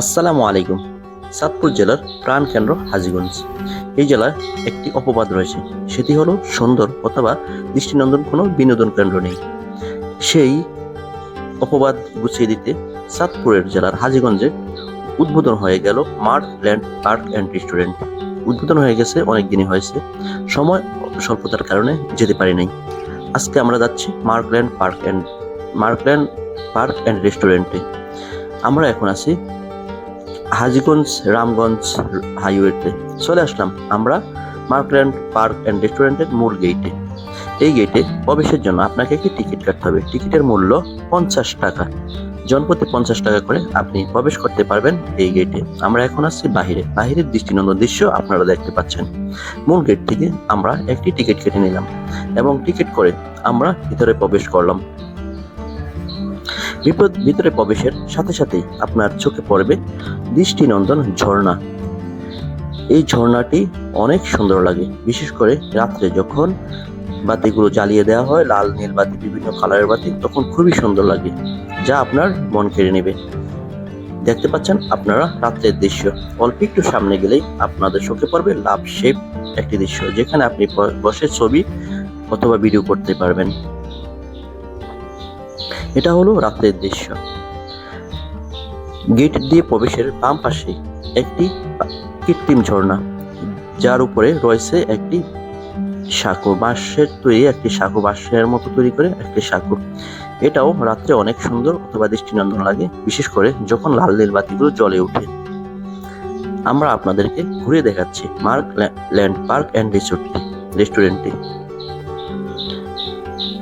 আসসালামু আলাইকুম। সাতপুর জেলার প্রাণ কেন্দ্র হাজিগঞ্জ। এই জেলার একটি অপবাদ রয়েছে। সেটি হলো সুন্দর অথবা দৃষ্টিনন্দন কোনো বিনোদন কেন্দ্র নেই। সেই অপবাদ গুছিয়ে দিতে সাতপুরের জেলার হাজিগঞ্জে উদ্বোধন হয়ে গেল Markland park and restaurant. উদ্বোধন হয়ে গেছে, অনেক দিনই হয়েছে। সময় স্বল্পতার কারণে যেতে পারি নাই। আজকে আমরা যাচ্ছি Markland park and, Markland park and রেস্টুরেন্টে। আমরা এখন আছি হাজিগঞ্জ রামগঞ্জ হাইওয়েতে। চলে আসলাম আমরা মার্কল্যান্ড পার্ক অ্যান্ড রেস্টুরেন্টের মূল গেটে এই গেটে প্রবেশের জন্য আপনাকে একটি টিকিট কাটতে হবে। টিকিটের মূল্য পঞ্চাশ টাকা। জনপ্রতি পঞ্চাশ টাকা করে আপনি প্রবেশ করতে পারবেন এই গেটে আমরা এখন আসছি বাহিরে। বাহিরের দৃষ্টিনন্দন দৃশ্য আপনারা দেখতে পাচ্ছেন। মূল গেট থেকে আমরা একটি টিকিট কেটে নিলাম এবং টিকিট করে আমরা ভিতরে প্রবেশ করলাম। বিপদ ভিতরে প্রবেশের সাথে সাথেই আপনার চোখে পড়বে দৃষ্টিনন্দন ঝর্ণা। এই ঝর্ণাটি অনেক সুন্দর লাগে, বিশেষ করে রাত্রে যখন বাতিগুলো জ্বালিয়ে দেওয়া হয়, লাল, নীল বাতি, বিভিন্ন কালারের বাতি, তখন খুবই সুন্দর লাগে। যা আপনার মন কেড়ে নেবে। দেখতে পাচ্ছেন আপনারা রাত্রের দৃশ্য। অল্প একটু সামনে গেলেই আপনাদের চোখে পড়বে লাভ শেপ একটি দৃশ্য, যেখানে আপনি বসে ছবি অথবা ভিডিও করতে পারবেন। এটা হলো রাত্রের দৃশ্য। গেট দিয়ে প্রবেশের বাম পাশে একটি কৃত্রিম ঝর্ণা, যার উপরে রয়েছে একটি সাঁকো বাঁশের তৈরি, একটি সাঁকো বাঁশের মতো তৈরি করে একটি সাঁকো। এটাও রাত্রে অনেক সুন্দর অথবা দৃষ্টিনন্দন লাগে, বিশেষ করে যখন লাল নীল বাতিগুলো জ্বলে ওঠে। আমরা আপনাদেরকে ঘুরে দেখাচ্ছি Markland park and resort রেস্টুরেন্টটি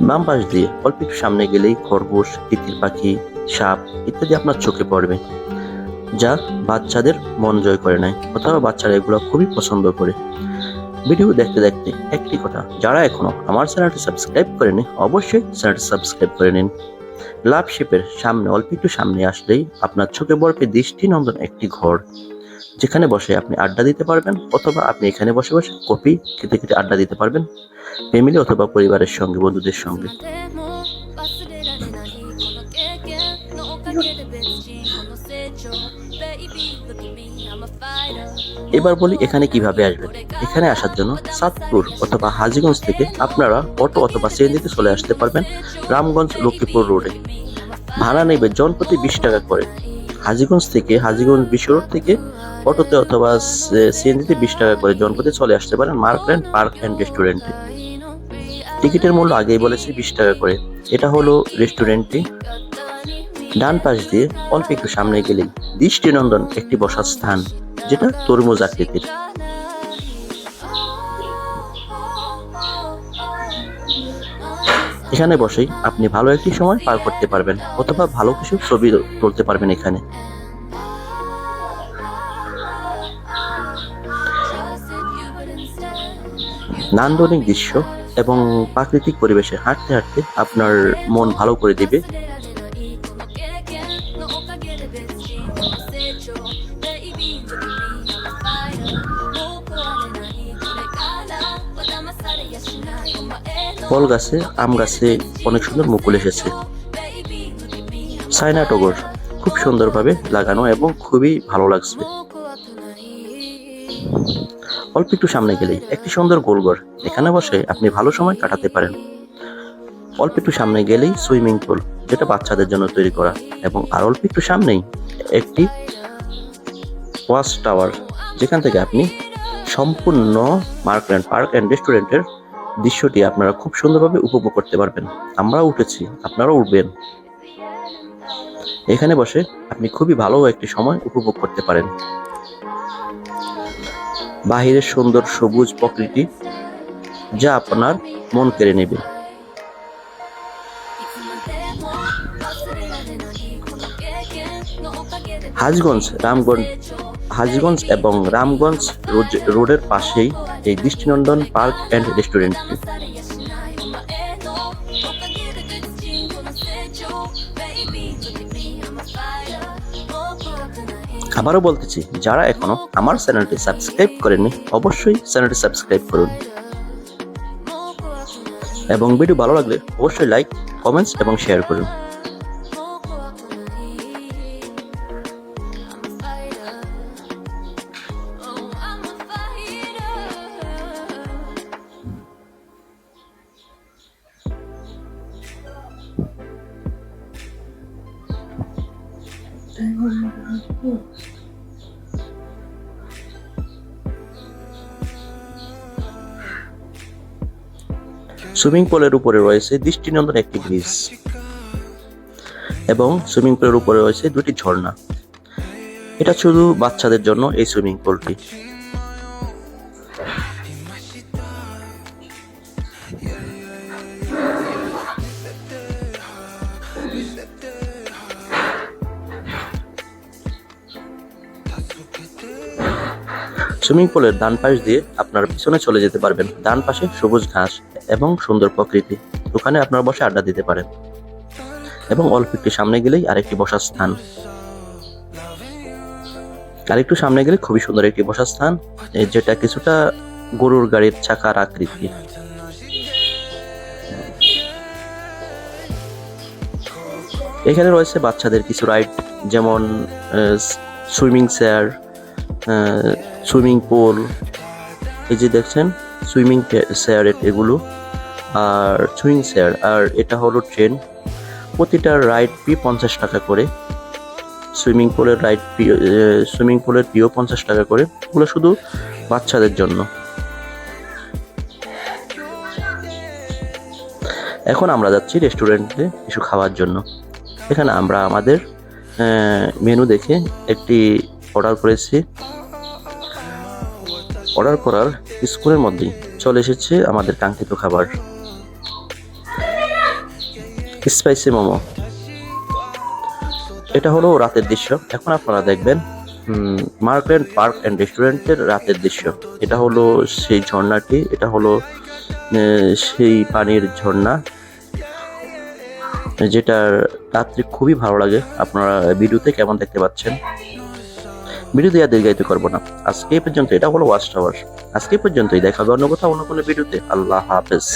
বাম পাশ দিয়ে অল্প একটু সামনে গেলেই খরগোশ, তিতির পাখি, সাপ ইত্যাদি আপনার চোখে পড়বে, যা বাচ্চাদের মন জয় করে নেয়, অথবা বাচ্চারা এগুলো খুবই পছন্দ করে। ভিডিও দেখতে দেখতে একটি কথা, যারা এখনও আমার চ্যানেলটি সাবস্ক্রাইব করেনি, অবশ্যই চ্যানেলটি সাবস্ক্রাইব করে নিন। লাভ শেপের সামনে, অল্প একটু সামনে আসলেই আপনার চোখে পড়বে দৃষ্টিনন্দন একটি ঘর, যেখানে বসে আপনি আড্ডা দিতে পারবেন অথবা আপনি এখানে বসে বসে কপি খেতে খেতে আড্ডা দিতে পারবেন, ফ্যামিলি অথবা পরিবারের সঙ্গে, বন্ধুদের সঙ্গে। এবার বলি এখানে কীভাবে আসবেন। এখানে আসার জন্য সাতপুর অথবা হাজিগঞ্জ থেকে আপনারা অটো অথবা সিএনজিতে চলে আসতে পারবেন রামগঞ্জ লক্ষ্মীপুর রোডে। ভাড়া নেবে জনপ্রতি বিশ টাকা করে। হাজিগঞ্জ থেকে, হাজিগঞ্জ বিশ্ব রোড থেকে অটোতে অথবা সিএনজিতে বিশ টাকা করে জনপ্রতি চলে আসতে পারেন মার্কল্যান্ড পার্ক অ্যান্ড রেস্টুরেন্টে। টিকিটের মূল্য আগেই বলেছি বিশ টাকা করে। এটা হলো রেস্টুরেন্টটি। ডান পাশ দিয়ে অল্প একটু সামনে গেলেই দৃষ্টিনন্দন একটি বসার স্থান, যেটা তরমুজ আকৃতির। এখানে বসেই আপনি ভালো একটি সময় পার করতে পারবেন, অথবা ভালো কিছু ছবি তুলতে পারবেন এখানে। নান্দনিক দৃশ্য এবং প্রাকৃতিক পরিবেশে হাঁটতে হাঁটতে আপনার মন ভালো করে দিবে। ফল গাছে, আম গাছে অনেক সুন্দর মুকুল এসেছে। সাইনা টগর, খুব সুন্দরভাবে লাগানো এবং খুবই ভালো লাগছে। অল্প একটু সামনে গেলেই, একটি সুন্দর গোলঘর। এখানে বসে আপনি ভালো সময় কাটাতে পারেন। অল্প একটু সামনে গেলেই সুইমিং পুল, যেটা বাচ্চাদের জন্য তৈরি করা। এবং আর অল্প একটু সামনেই একটি ওয়াচ টাওয়ার, যেখান থেকে আপনি সম্পূর্ণ মার্কল্যান্ড পার্ক অ্যান্ড রেস্টুরেন্টের দৃশ্যটি আপনারা খুব সুন্দরভাবে উপভোগ করতে পারবেন। আমরা উঠেছি আপনারা উঠবেন। এখানে বসে আপনি খুবই ভালো একটি সময় উপভোগ করতে পারেন। বাহিরের সুন্দর সবুজ প্রকৃতি যা আপনার মন কেড়ে নেবে। হাজগঞ্জ, রামগঞ্জ হাজগঞ্জ এবং রামগঞ্জ রোডের পাশেই এই দৃষ্টিনন্দন পার্ক অ্যান্ড রেস্টুরেন্টটি। আবারও বলতেছি, যারা এখনও আমার চ্যানেলটি সাবস্ক্রাইব করেননি, অবশ্যই চ্যানেলটি সাবস্ক্রাইব করুন। এবং ভিডিও ভালো লাগলে অবশ্যই লাইক, কমেন্টস এবং শেয়ার করুন। সুইমিং পুলের উপরে রয়েছে দৃষ্টিনন্দন একটি ব্রিজ এবং সুইমিং পুলের উপরে রয়েছে দুটি ঝর্ণা। এটা শুধু বাচ্চাদের জন্য এই সুইমিং পুলটি সুইমিং পুলের ডান পাশ দিয়ে আপনার পিছনে চলে যেতে পারবেন। ডান পাশে সবুজ ঘাস এবং সুন্দর প্রকৃতি। ওখানে আপনারা বসে আড্ডা দিতে পারেন। এবং অল্প একটু সামনে গেলেই আরেকটি বসার স্থান। আরেকটু সামনে গেলে খুবই সুন্দর একটি বসার স্থান যেটা কিছুটা গরুর গাড়ির চাকার আকৃতি। এখানে রয়েছে বাচ্চাদের কিছু রাইড, যেমন সুইমিং চেয়ার সুইমিং পুল, এই যে দেখছেন, সুইমিং চেয়ার এগুলো, আর সুইমিং চেয়ার আর এটা হলো ট্রেন। প্রতিটা রাইড পি পঞ্চাশ টাকা করে। সুইমিং পুলের রাইড ফি সুইমিং পুলের পিও পঞ্চাশ টাকা করে। এগুলো শুধু বাচ্চাদের জন্য। এখন আমরা যাচ্ছি রেস্টুরেন্টে কিছু খাওয়ার জন্য। এখানে আমরা আমাদের মেনু দেখে একটি অর্ডার করেছি। অর্ডার করার স্কুলের মধ্যেই চলে এসেছে আমাদের কাঙ্ক্ষিত খাবার। স্পাইসি মোমো। এটা হলো রাতের দৃশ্য। এখন আপনারা দেখবেন মার্কেট পার্ক অ্যান্ড রেস্টুরেন্টের রাতের দৃশ্য। এটা হলো সেই ঝর্ণাটি, এটা হলো সেই পানির ঝর্ণা। যেটা রাত্রে খুবই ভালো লাগে। আপনারা ভিডিওতে কেমন দেখতে পাচ্ছেন? ভিডিও দিয়ে আর দীর্ঘায়িত করব না। আজকে পর্যন্ত এটা হলো ওয়াচ টাওয়ার আজকে পর্যন্তই। দেখা হবে অন্য কোথাও, অন্য কোনো ভিডিওতে। আল্লাহ হাফেজ।